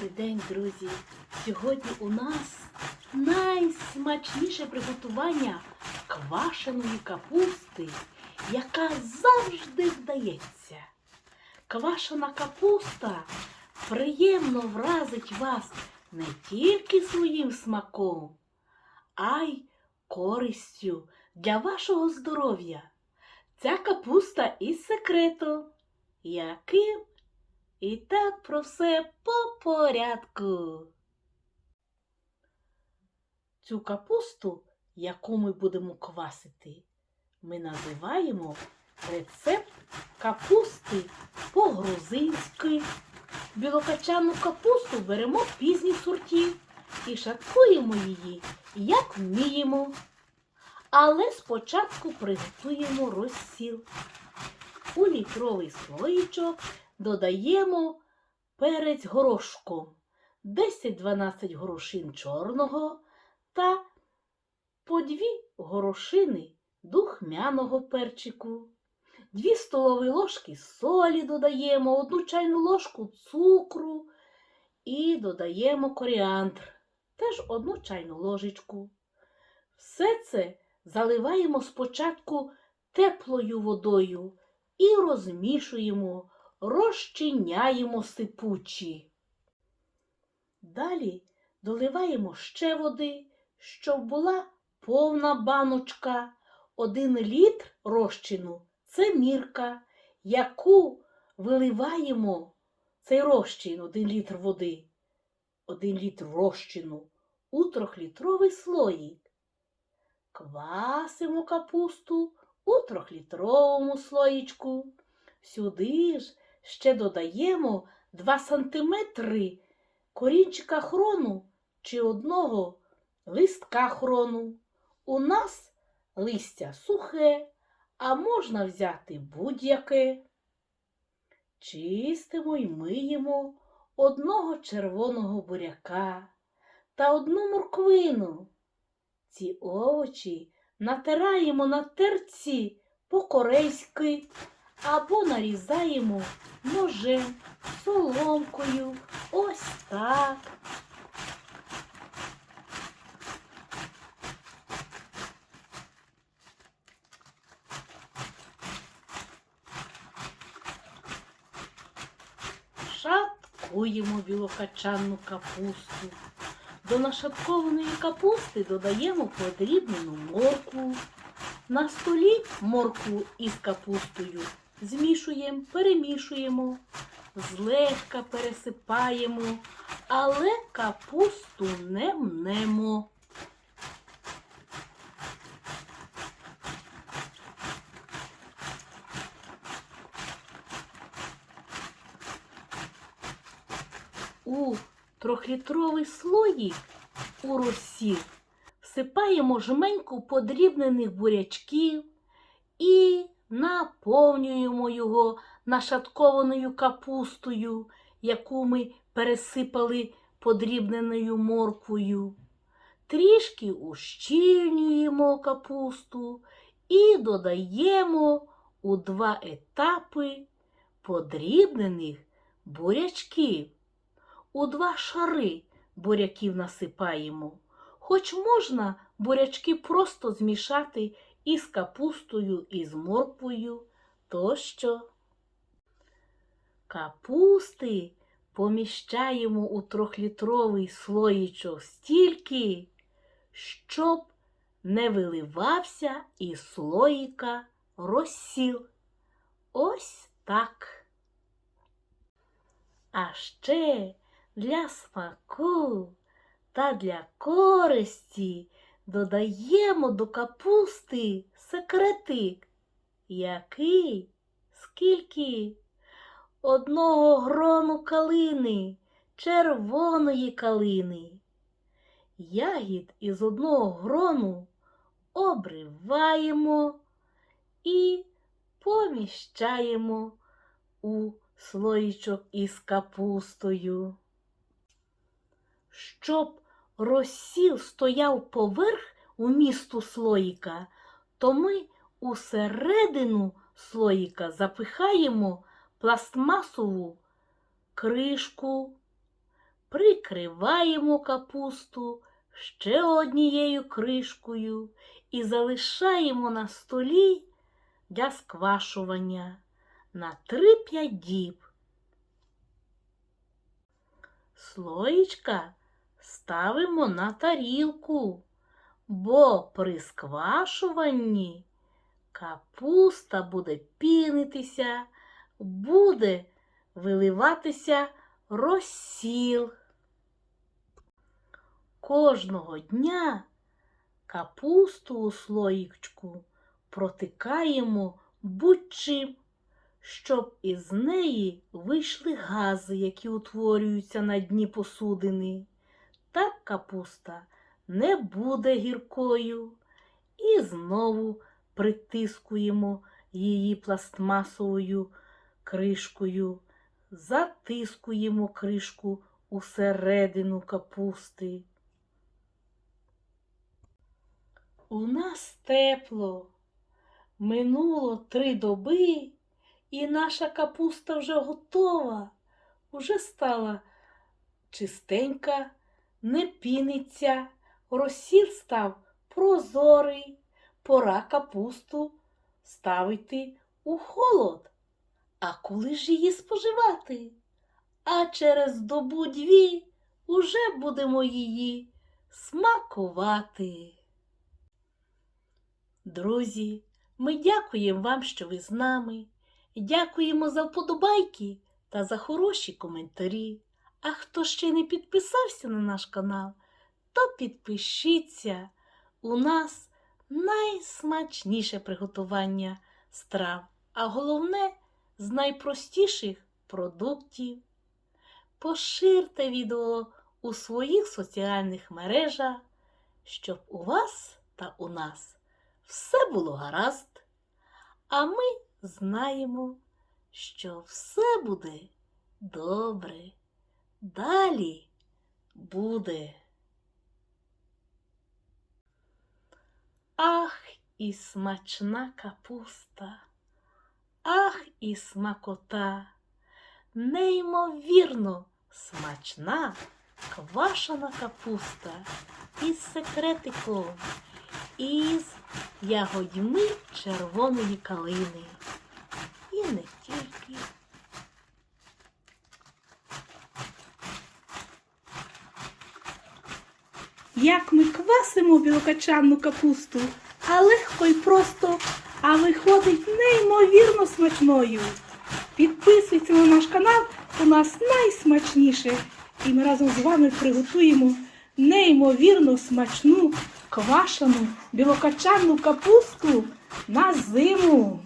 Добрий день, друзі! Сьогодні у нас найсмачніше приготування квашеної капусти, яка завжди вдається. Квашена капуста приємно вразить вас не тільки своїм смаком, а й користю для вашого здоров'я. Ця капуста із секретом, яким і так про все по порядку. Цю капусту, яку ми будемо квасити, ми називаємо рецепт капусти по-грузинськи. Білокачану капусту беремо пізні сортів і шаткуємо її, як вміємо. Але спочатку приготуємо розсіл. У літровий слоїчок додаємо перець горошком 10-12 горошин чорного та по 2 горошини духмяного перчику. 2 столові ложки солі додаємо, 1 чайну ложку цукру і додаємо коріандр, теж 1 чайну ложечку. Все це заливаємо спочатку теплою водою і розмішуємо розчиняємо сипучі. Далі доливаємо ще води, щоб була повна баночка. Один літр розчину це мірка, яку виливаємо цей розчин, один літр води, один літр розчину у трьохлітровий слоїк. Квасимо капусту у трьохлітровому слоїчку. Сюди ж ще додаємо 2 см корінчика хрону чи одного листка хрону. У нас листя сухе, а можна взяти будь-яке. Чистимо й миємо одного червоного буряка та одну морквину. Ці овочі натираємо на терці по-корейськи або нарізаємо ножем, соломкою. Ось так. Шаткуємо білокачанну капусту. До нашаткованої капусти додаємо подрібнену моркву. На столі моркву із капустою змішуємо, перемішуємо, злегка пересипаємо, але капусту не мнемо. У трьохлітровий слоїк у розсіл всипаємо жменьку подрібнених бурячків і наповнюємо його нашаткованою капустою, яку ми пересипали подрібненою морквою. Трішки ущільнюємо капусту і додаємо у два етапи подрібнених бурячків. У два шари буряків насипаємо. Хоч можна бурячки просто змішати із капустою, із морквою тощо. Капусти поміщаємо у трьохлітровий слоїчок стільки, щоб не виливався із слоїка розсіл. Ось так. А ще для смаку та для користі додаємо до капусти секретик. Який? Скільки? Одного грону калини, червоної калини. Ягід із одного грону обриваємо і поміщаємо у слоїчок із капустою. Щоб розсіл стояв поверх у місту слоїка, то ми усередину слоїка запихаємо пластмасову кришку, прикриваємо капусту ще однією кришкою і залишаємо на столі для сквашування на 3-5 діб. Слоїчка ставимо на тарілку, бо при сквашуванні капуста буде пінитися, буде виливатися розсіл. Кожного дня капусту у слоїчку протикаємо будь-чим, щоб із неї вийшли гази, які утворюються на дні посудини. Так капуста не буде гіркою. І знову притискуємо її пластмасовою кришкою, затискуємо кришку усередину капусти. У нас тепло. Минуло три доби, і наша капуста вже готова, уже стала чистенька, не піниться, розсіл став прозорий, пора капусту ставити у холод. А коли ж її споживати? А через добу дві уже будемо її смакувати. Друзі, ми дякуємо вам, що ви з нами. Дякуємо за вподобайки та за хороші коментарі. А хто ще не підписався на наш канал, то підпишіться. У нас найсмачніше приготування страв, а головне з найпростіших продуктів. Поширте відео у своїх соціальних мережах, щоб у вас та у нас все було гаразд. А ми знаємо, що все буде добре. Далі буде. Ах, і смачна капуста, ах, і смакота, неймовірно смачна квашена капуста із секретиком, із ягодьми червоної калини. І не тільки. Як ми квасимо білокачанну капусту, а легко й просто, а виходить неймовірно смачною. Підписуйтесь на наш канал, у нас найсмачніше. І ми разом з вами приготуємо неймовірно смачну квашену білокачанну капусту на зиму.